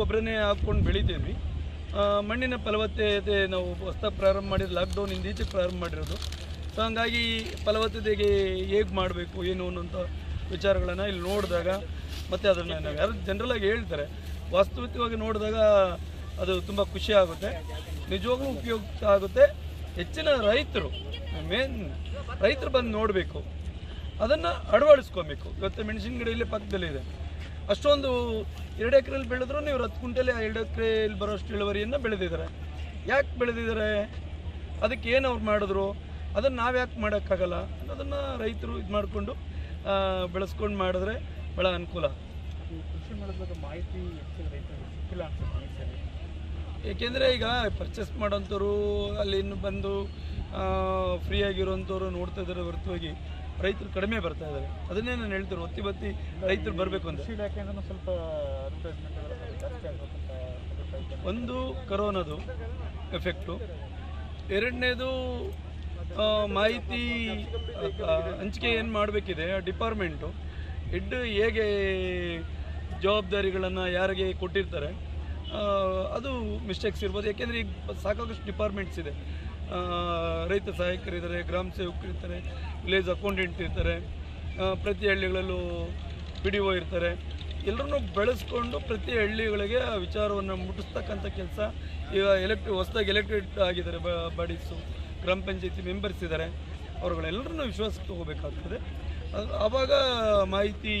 ಗೊಬ್ಬರನೇ ಹಾಕ್ಕೊಂಡು ಬೆಳಿತೀವಿ. ಮಣ್ಣಿನ ಫಲವತ್ತತೆ ನಾವು ಹೊಸ ಪ್ರಾರಂಭ ಮಾಡಿದ ಲಾಕ್ಡೌನ್ ಇಂದೀಚೆ ಪ್ರಾರಂಭ ಮಾಡಿರೋದು. ಸೊ ಹಂಗಾಗಿ ಫಲವತ್ತತೆಗೆ ಹೇಗೆ ಮಾಡಬೇಕು ಏನು ಅನ್ನೋಂಥ ವಿಚಾರಗಳನ್ನು ಇಲ್ಲಿ ನೋಡಿದಾಗ ಮತ್ತು ಅದನ್ನು ನಾವು ಯಾರು ಜನರಲಾಗಿ ಹೇಳ್ತಾರೆ. ವಾಸ್ತವಿಕವಾಗಿ ನೋಡಿದಾಗ ಅದು ತುಂಬ ಖುಷಿ ಆಗುತ್ತೆ. ನಿಜವಾಗ್ಲೂ ಉಪಯುಕ್ತ ಆಗುತ್ತೆ. ಹೆಚ್ಚಿನ ರೈತರು ಮೇನ್ ರೈತರು ಬಂದು ನೋಡಬೇಕು. ಅದನ್ನು ಅಳವಡಿಸ್ಕೊಬೇಕು. ಇವತ್ತು ಮೆಣಸಿನ ಗಿಡ ಇಲ್ಲೇ ಪಕ್ಕದಲ್ಲಿದೆ. ಅಷ್ಟೊಂದು ಎರಡು ಎಕರೆಯಲ್ಲಿ ಬೆಳೆದ್ರು ನೀವು ಹತ್ತು ಕುಂಟೆಲಿ ಎರಡು ಎಕರೆಯಲ್ಲಿ ಬರೋಷ್ಟು ಇಳುವರಿಯನ್ನು ಬೆಳೆದಿದ್ದಾರೆ ಯಾಕೆ ಬೆಳೆದಿದ್ದಾರೆ ಅದಕ್ಕೆ ಏನು ಅವ್ರು ಮಾಡಿದ್ರು? ಅದನ್ನು ನಾವು ಯಾಕೆ ಮಾಡೋಕ್ಕಾಗಲ್ಲ? ಅನ್ನೋದನ್ನು ರೈತರು ಇದು ಮಾಡಿಕೊಂಡು ಬೆಳೆಸ್ಕೊಂಡು ಮಾಡಿದ್ರೆ ಭಾಳ ಅನುಕೂಲ ಮಾಹಿತಿ ಏಕೆಂದರೆ ಈಗ ಪರ್ಚೇಸ್ ಮಾಡೋಂಥವ್ರು ಅಲ್ಲಿ ಇನ್ನು ಬಂದು ಫ್ರೀ ಆಗಿರೋಂಥವ್ರು ನೋಡ್ತಾ ಇದ್ದಾರೆ ಹೊರತುವಾಗಿ ರೈತರು ಕಡಿಮೆ ಬರ್ತಾ ಇದ್ದಾರೆ. ಅದನ್ನೇ ನಾನು ಹೇಳ್ತಾರೆ ಒತ್ತಿ ಬತ್ತಿ ರೈತರು ಬರಬೇಕು ಅಂತ. ಸ್ವಲ್ಪ. ಒಂದು ಕರೋನಾದು ಎಫೆಕ್ಟು ಎರಡನೇದು ಮಾಹಿತಿ ಹಂಚಿಕೆ ಏನು ಮಾಡಬೇಕಿದೆ? ಆ ಡಿಪಾರ್ಟ್ಮೆಂಟು ಹೆಡ್ ಹೇಗೆ ಜವಾಬ್ದಾರಿಗಳನ್ನು ಯಾರಿಗೆ ಕೊಟ್ಟಿರ್ತಾರೆ? ಅದು ಮಿಸ್ಟೇಕ್ಸ್ ಇರ್ಬೋದು. ಯಾಕೆಂದರೆ ಈಗ ಸಾಕಾಗಷ್ಟು ಡಿಪಾರ್ಟ್ಮೆಂಟ್ಸ್ ಇದೆ. ರೈತ ಸಹಾಯಕರಿದ್ದಾರೆ ಗ್ರಾಮ ಸೇವಕರಿರ್ತಾರೆ ವಿಲೇಜ್ ಅಕೌಂಟೆಂಟ್ ಇರ್ತಾರೆ ಪ್ರತಿ ಹಳ್ಳಿಗಳಲ್ಲೂ ಪಿ ಡಿ ಒ ಇರ್ತಾರೆ. ಎಲ್ಲರನ್ನೂ ಬೆಳೆಸ್ಕೊಂಡು ಪ್ರತಿ ಹಳ್ಳಿಗಳಿಗೆ ಆ ವಿಚಾರವನ್ನು ಮುಟ್ಟಿಸ್ತಕ್ಕಂಥ ಕೆಲಸ ಈಗ ಎಲೆಕ್ಟ್ರಿ ಹೊಸದಾಗಿ ಎಲೆಕ್ಟ್ರೇಟ್ ಆಗಿದ್ದಾರೆ ಬಾಡೀಸು ಗ್ರಾಮ ಪಂಚಾಯತಿ ಮೆಂಬರ್ಸ್ ಇದ್ದಾರೆ. ಅವ್ರುಗಳೆಲ್ಲರನ್ನೂ ವಿಶ್ವಾಸಕ್ಕೆ ತಗೋಬೇಕಾಗ್ತದೆ. ಆವಾಗ ಮಾಹಿತಿ